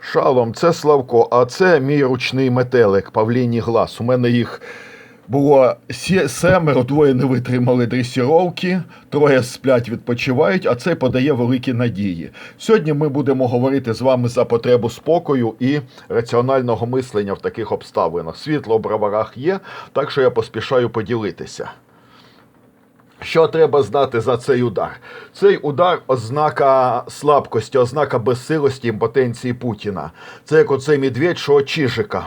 Шалом, це Славко, а це мій ручний метелик Павліні Глас. У мене їх було семеро, двоє не витримали дресіровки, троє сплять, відпочивають, а цей подає великі надії. Сьогодні ми будемо говорити з вами за потребу спокою і раціонального мислення в таких обставинах. Світло в броварах є, так що я поспішаю поділитися. Що треба знати за цей удар? Цей удар ознака слабкості, ознака безсилості імпотенції Путіна. Це як оцей медведь, що Чижика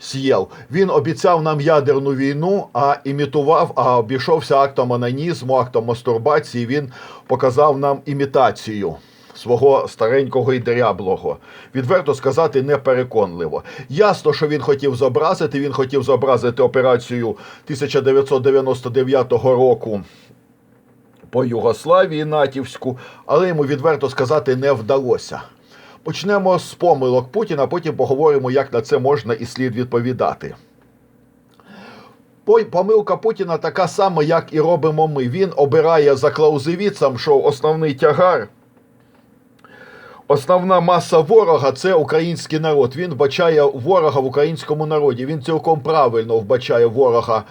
з'їв. Він обіцяв нам ядерну війну, а імітував, а обійшовся актом анонізму, актом мастурбації. Він показав нам імітацію. Свого старенького і дряблого. Відверто сказати, непереконливо. Ясно, що він хотів зобразити. Він хотів зобразити операцію 1999 року по Югославії натівську, але йому відверто сказати не вдалося. Почнемо з помилок Путіна, потім поговоримо, як на це можна і слід відповідати. Помилка Путіна така сама, як і робимо ми. Він обирає за Клаузевіцем, що основний тягар, основна маса ворога це український народ. Він вбачає ворога в українському народі. Він цілком правильно вбачає ворога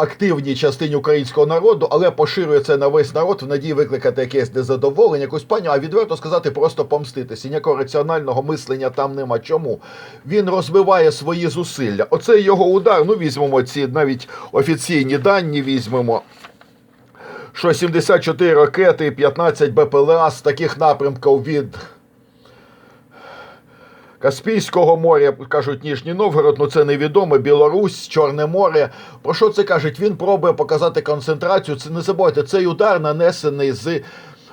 активній частині українського народу, але поширює це на весь народ в надії викликати якесь незадоволення, якусь паню, а відверто сказати, просто помститися. Ніякого раціонального мислення там нема. Чому? Він розвиває свої зусилля. Оцей його удар. Ну візьмемо ці навіть офіційні дані. Візьмемо. Що 74 ракети, і 15 БПЛА з таких напрямків від Каспійського моря, кажуть, Ніжній Новгород, ну це невідомо, Білорусь, Чорне море. Про що це кажуть? Він пробує показати концентрацію. Це не забувайте, цей удар нанесений з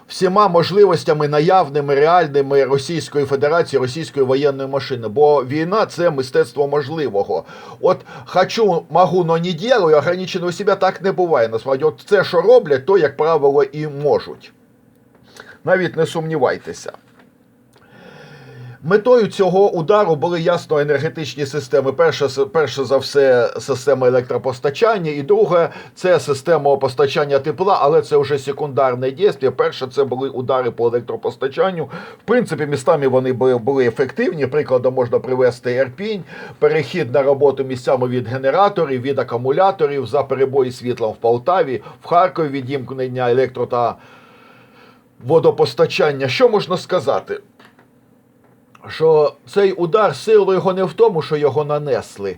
всіма можливостями наявними, реальними Російської Федерації, російської воєнної машини. Бо війна це мистецтво можливого. От хочу, могу, но не делаю, ограничено у себе так не буває. Насправді, от це, що роблять, то, як правило, і можуть. Навіть не сумнівайтеся. Метою цього удару були ясно енергетичні системи. Перше, перше за все, система електропостачання, і друге це система постачання тепла, але це вже секундарне дійство. Перше, це були удари по електропостачанню. В принципі, містами вони були, ефективні. Прикладом можна привести Ерпінь, перехід на роботу місцями від генераторів, від акумуляторів за перебої світлом в Полтаві, в Харкові відімкнення електро та водопостачання. Що можна сказати? Що цей удар силу його не в тому, що його нанесли,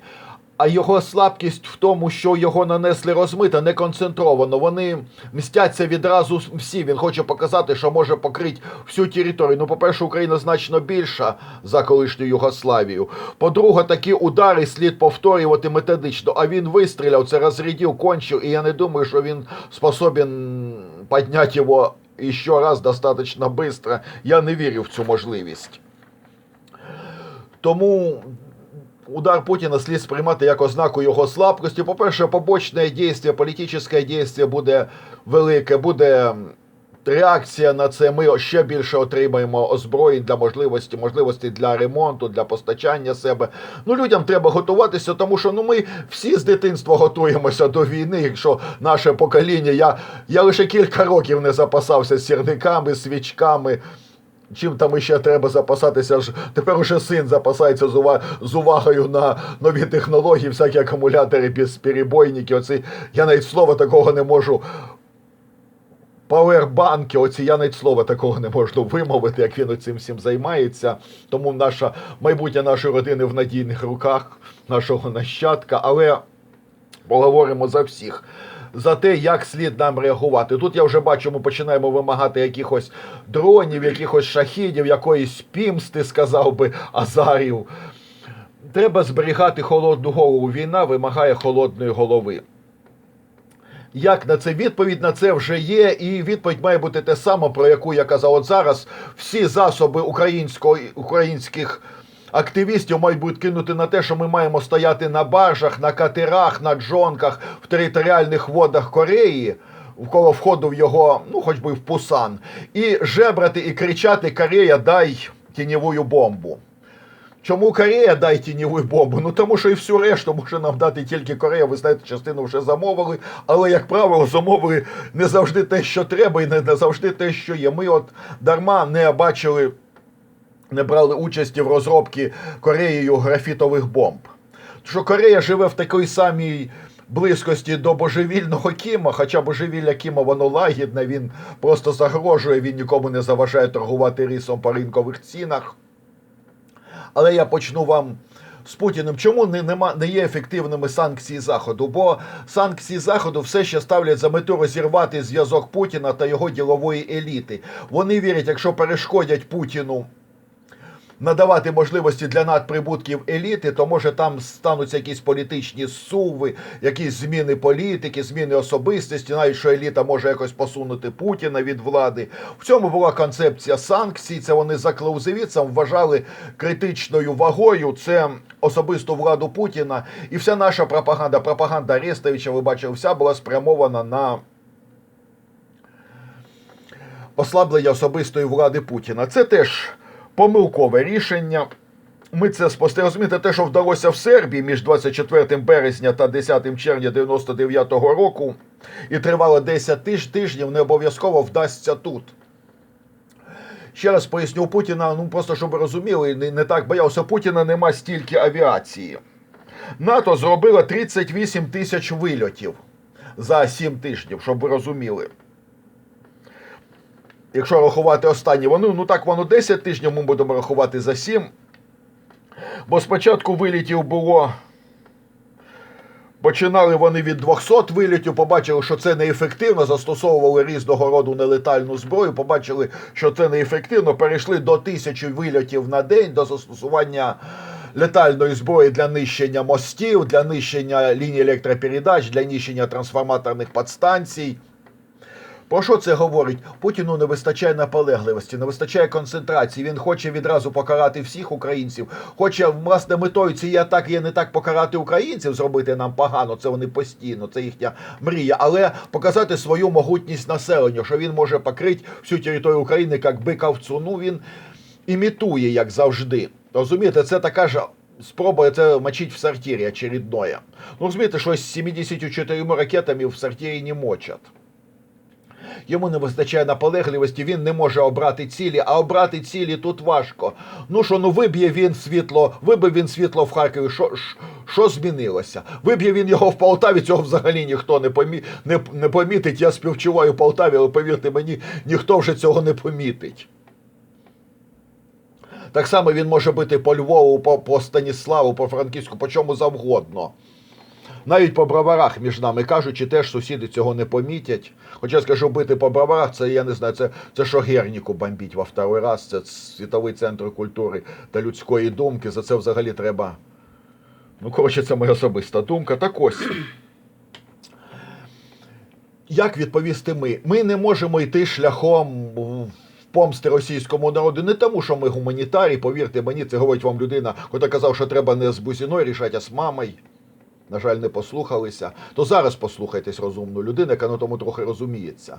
а його слабкість в тому, що його нанесли розмито, не концентровано. Вони мстяться відразу всі. Він хоче показати, що може покрити всю територію. Ну, по-перше, Україна значно більша за колишню Югославію. По-друге, такі удари слід повторювати методично. А він вистріляв, це розрядив, кончив, і я не думаю, що він способен підняти його І ще раз достатньо швидко. Я не вірю в цю можливість. Тому удар Путіна слід сприймати як ознаку його слабкості. По-перше, побочне дійство, політичне дійство буде велике, буде реакція на це. Ми ще більше отримаємо озброєнь для можливості, можливості для ремонту, для постачання себе. Ну, людям треба готуватися, тому що ну ми всі з дитинства готуємося до війни. Якщо наше покоління, я, я лише кілька років не запасався сірниками, свічками. Чим там ще треба запасатися? ж Тепер уже син запасається з, ува... з увагою на нові технології, всякі акумулятори, безперебойники. Оці я навіть слова такого не можу. Павербанки, оці я навіть слова такого не можу вимовити, як він цим всім займається. Тому наша майбутнє нашої родини в надійних руках, нашого нащадка. Але поговоримо за всіх. За те, як слід нам реагувати. Тут я вже бачу, ми починаємо вимагати якихось дронів, якихось шахідів, якоїсь пімсти, сказав би Азарів. Треба зберігати холодну голову. Війна вимагає холодної голови. Як на це відповідь на це вже є, і відповідь має бути те саме, про яку я казав от зараз. Всі засоби українського, українських активістів мають бути кинути на те, що ми маємо стояти на баржах, на катерах, на джонках в територіальних водах Кореї. Коло входу в його, ну хоч би в Пусан, і жебрати і кричати Корея, дай тіньову бомбу. Чому Корея дай тіньову бомбу? Ну тому що і всю решту може нам дати тільки Корея. Ви знаєте, частину вже замовили, але, як правило, замовили не завжди те, що треба, і не, завжди те, що є. Ми от дарма не бачили не брали участі в розробці Кореєю графітових бомб. Що Корея живе в такій самій близькості до божевільного Кіма, хоча божевілля Кіма воно лагідне, він просто загрожує, він нікому не заважає торгувати рисом по ринкових цінах. Але я почну вам з Путіним. Чому не, нема, не є ефективними санкції Заходу? Бо санкції Заходу все ще ставлять за мету розірвати зв'язок Путіна та його ділової еліти. Вони вірять, якщо перешкодять Путіну надавати можливості для надприбутків еліти, то може там стануться якісь політичні суви, якісь зміни політики, зміни особистості, навіть що еліта може якось посунути Путіна від влади. В цьому була концепція санкцій. Це вони за Клаузевіцем вважали критичною вагою. Це особисту владу Путіна. І вся наша пропаганда, пропаганда Арестовича, ви бачили, вся була спрямована на. Ослаблення особистої влади Путіна. Це теж помилкове рішення. Ми це спостерігали. Те, що вдалося в Сербії між 24 березня та 10 червня 99-го року, і тривало 10 тиж тижнів, не обов'язково вдасться тут. Ще раз поясню, Путіна, ну просто щоб ви розуміли, не, не так боявся Путіна, нема стільки авіації. НАТО зробило 38 тисяч вильотів за 7 тижнів, щоб ви розуміли якщо рахувати останні, вони, ну так воно 10 тижнів, ми будемо рахувати за 7. Бо спочатку вилітів було. Починали вони від 200 вилітів, побачили, що це неефективно, застосовували різного роду нелетальну зброю, побачили, що це неефективно, перейшли до тисячі вильотів на день, до застосування летальної зброї для нищення мостів, для нищення ліній електропередач, для нищення трансформаторних підстанцій. Про що це говорить? Путіну не вистачає наполегливості, не вистачає концентрації. Він хоче відразу покарати всіх українців. Хоче власне метою цієї атаки є не так покарати українців, зробити нам погано. Це вони постійно, це їхня мрія, але показати свою могутність населенню, що він може покрити всю територію України як бика в. Він імітує, як завжди. Розумієте, це така ж. Спроба це мочить в сортирі очередное. Ну, розумієте, що з 74 ракетами в сортирі не мочать. Йому не вистачає наполегливості, він не може обрати цілі, а обрати цілі тут важко. Ну що, ну виб'є він світло, вибив він світло в Харкові. Що що змінилося? Виб'є він його в Полтаві, цього взагалі ніхто не помі, не, не помітить. Я співчуваю Полтаві, але повірте мені, ніхто вже цього не помітить. Так само він може бити по Львову, по, по Станіславу, по Франківську, по чому завгодно. Навіть по броварах між нами кажучи, теж сусіди цього не помітять. Хоча скажу, бити по броварах, це я не знаю, це це що Герніку бомбіть во второй раз. Це світовий центр культури та людської думки. За це взагалі треба. Ну, коротше, це моя особиста думка. Так ось. Як відповісти ми? Ми не можемо йти шляхом помсти російському народу не тому, що ми гуманітарі, повірте мені, це говорить вам людина, яка казав, що треба не з бузіною рішати, а з мамою на жаль, не послухалися, то зараз послухайтесь розумну людину, яка на тому трохи розуміється.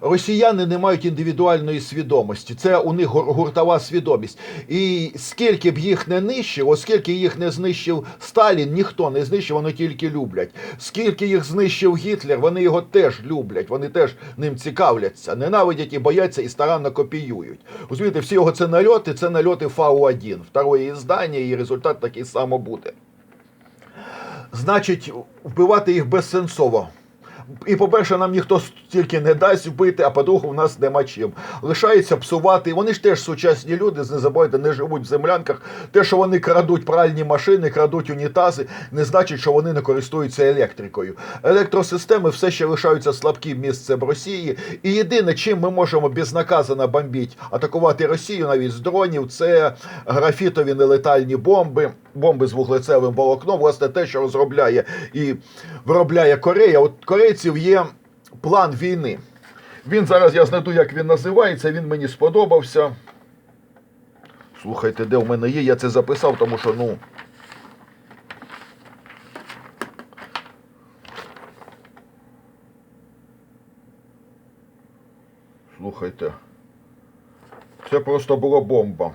Росіяни не мають індивідуальної свідомості, це у них гуртова свідомість. І скільки б їх не нищив, оскільки їх не знищив Сталін, ніхто не знищив, вони тільки люблять. Скільки їх знищив Гітлер, вони його теж люблять, вони теж ним цікавляться, ненавидять і бояться і старанно копіюють. Розумієте, всі його це нальоти, це нальоти Фау-1, второе іздання, і результат такий само буде значить, вбивати їх безсенсово. І, по-перше, нам ніхто стільки не дасть вбити, а по-друге, у нас нема чим. Лишається псувати. Вони ж теж сучасні люди, не забувайте, не живуть в землянках. Те, що вони крадуть пральні машини, крадуть унітази, не значить, що вони не користуються електрикою. Електросистеми все ще лишаються слабким місцем Росії. І єдине, чим ми можемо безнаказано бомбити, атакувати Росію навіть з дронів, це графітові нелетальні бомби, бомби з вуглецевим волокном, власне, те, що розробляє і виробляє Корея. От Корейці українців є план війни. Він зараз я знайду, як він називається, він мені сподобався. Слухайте, де в мене є, я це записав, тому що, ну. Слухайте. Це просто була бомба.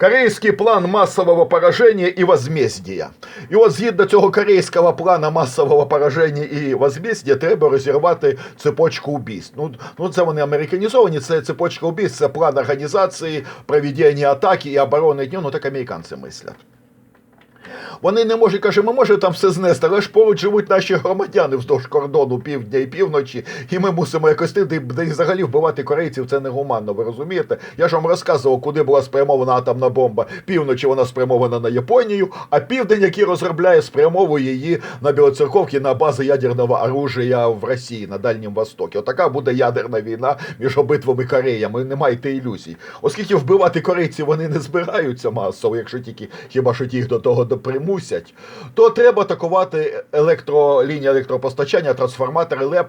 Корейський план масового пораження і возмездія. І от згідно цього корейського плану масового пораження і возмездія треба розірвати цепочку убійств. Ну, ну це вони американізовані, це цепочка убійств, це план організації, проведення атаки і оборони дню, ну так американці мислять. Вони не можуть, каже, ми можемо там все знести, але ж поруч живуть наші громадяни вздовж кордону півдня і півночі, і ми мусимо якось ти, де, і взагалі вбивати корейців це негуманно, ви розумієте? Я ж вам розказував, куди була спрямована атомна бомба. Півночі вона спрямована на Японію, а південь, який розробляє, спрямовує її на Білоцерковки на бази ядерного оружия в Росії на Дальнім Востокі. Отака буде ядерна війна між обидвими Кореями. Не майте ілюзій. Оскільки вбивати корейців вони не збираються масово, якщо тільки хіба що ті до того допримусять, то треба атакувати електролінії електропостачання, трансформатори ЛЕП.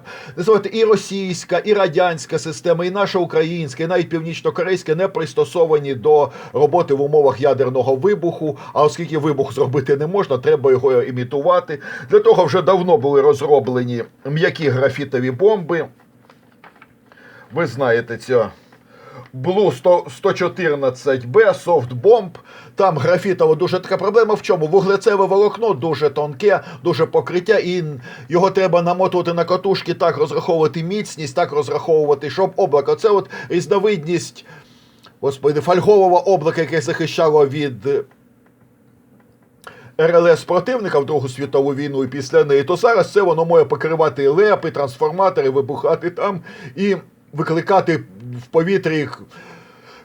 І російська, і радянська система, і наша українська, і навіть північно-корейська не пристосовані до роботи в умовах ядерного вибуху. А оскільки вибух зробити не можна, треба його імітувати. Для того вже давно були розроблені м'які графітові бомби. Ви знаєте цього. Блу 100 114Б, софтбомб. Там графітово дуже така проблема в чому? Вуглецеве волокно дуже тонке, дуже покриття, і його треба намотувати на катушки, так розраховувати міцність, так розраховувати, щоб облако. Це от різновидність господи, фольгового облака, яке захищало від. РЛС противника в Другу світову війну і після неї, то зараз це воно може покривати лепи, трансформатори, вибухати там і викликати в повітрі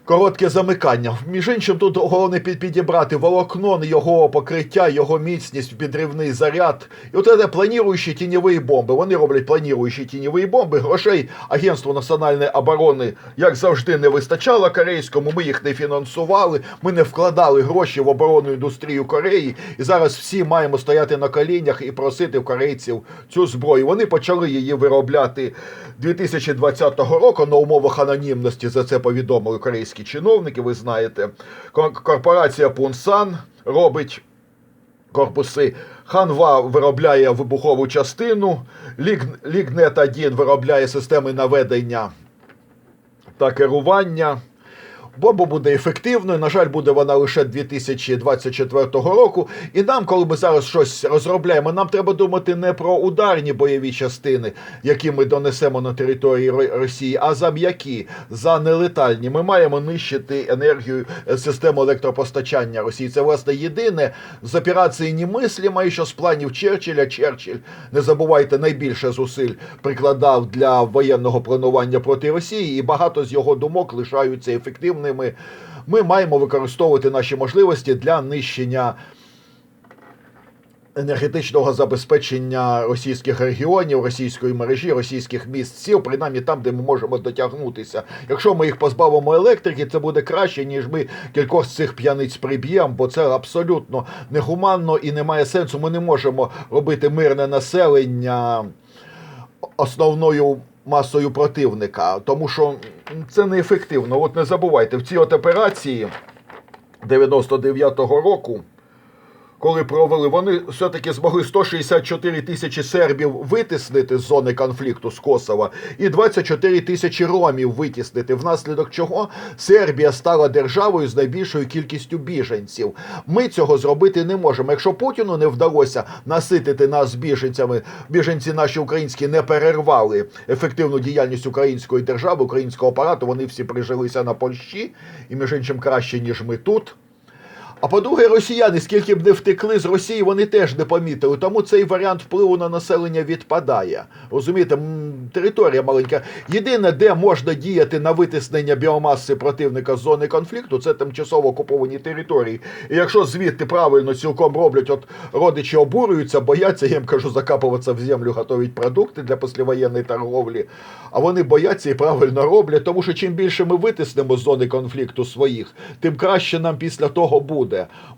коротке замикання. Між іншим, тут головне під- підібрати волокно, його покриття, його міцність, підривний заряд. І от це плануючі тіньові бомби. Вони роблять плануючі тіньові бомби. Грошей Агентству національної оборони, як завжди, не вистачало корейському. Ми їх не фінансували, ми не вкладали гроші в оборонну індустрію Кореї. І зараз всі маємо стояти на колінях і просити в корейців цю зброю. Вони почали її виробляти 2020 року на умовах анонімності. За це повідомили корейські чиновники. Ви знаєте, корпорація Пунсан робить корпуси. Ханва виробляє вибухову частину, Лігнет 1 виробляє системи наведення та керування. Бомба буде ефективною. На жаль, буде вона лише 2024 року. І нам, коли ми зараз щось розробляємо, нам треба думати не про ударні бойові частини, які ми донесемо на території Ро- Росії, а за м'які, за нелетальні. Ми маємо нищити енергію е, систему електропостачання Росії. Це власне єдине з операції немисліма, і що з планів Черчилля Черчилль, не забувайте, найбільше зусиль прикладав для воєнного планування проти Росії, і багато з його думок лишаються ефективними. Ми маємо використовувати наші можливості для нищення енергетичного забезпечення російських регіонів, російської мережі, російських міст сіл, принаймні там, де ми можемо дотягнутися. Якщо ми їх позбавимо електрики, це буде краще, ніж ми кількох з цих п'яниць приб'ємо, бо це абсолютно негуманно і не має сенсу. Ми не можемо робити мирне населення основною масою противника, тому що це неефективно. От не забувайте, в цій от операції 99-го року, коли провели, вони все-таки змогли 164 тисячі сербів витіснити з зони конфлікту з Косова і 24 тисячі ромів витіснити, внаслідок чого Сербія стала державою з найбільшою кількістю біженців. Ми цього зробити не можемо. Якщо Путіну не вдалося наситити нас біженцями, біженці наші українські не перервали ефективну діяльність української держави, українського апарату. Вони всі прижилися на Польщі, і між іншим краще ніж ми тут. А по-друге, росіяни, скільки б не втекли з Росії, вони теж не помітили. Тому цей варіант впливу на населення відпадає. Розумієте, територія маленька. Єдине, де можна діяти на витиснення біомаси противника з зони конфлікту, це тимчасово окуповані території. І якщо звідти правильно цілком роблять, от родичі обурюються, бояться, я їм кажу, закапуватися в землю, готують продукти для післявоєнної торговлі. А вони бояться і правильно роблять, тому що чим більше ми витиснемо з зони конфлікту своїх, тим краще нам після того буде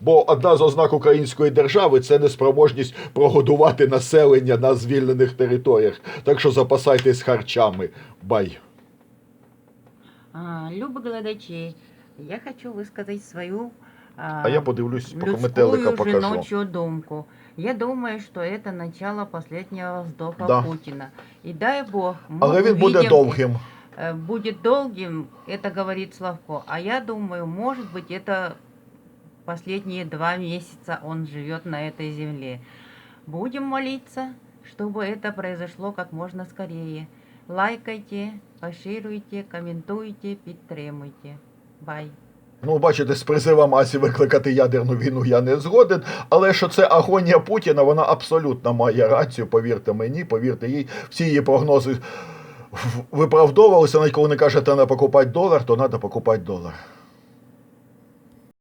Бо одна з ознак української держави це неспроможність прогодувати населення на звільнених територіях. Так що запасайтесь харчами. Бай. А, Люба Гладачей, я хочу высказать свою а, А я подивлюсь, поки людскую метелика покажу. женочью думку. Я думаю, что это начало последнего вздоха Да. Путина. И дай Бог, мы Але він буде увидим довгим. э, будет долгим, это говорит Славко. А я думаю, может быть, это последние два месяца он живет на этой земле. Будем молиться, чтобы это произошло как можно скорее. Лайкайте, поширюйте, коментуйте, підтримуйте. Бай. Ну, бачите, з призивом Асі викликати ядерну війну я не згоден, але що це агонія Путіна, вона абсолютно має рацію, повірте мені, повірте їй, всі її прогнози в- виправдовувалися, навіть коли не каже, треба покупати долар, то треба покупати долар.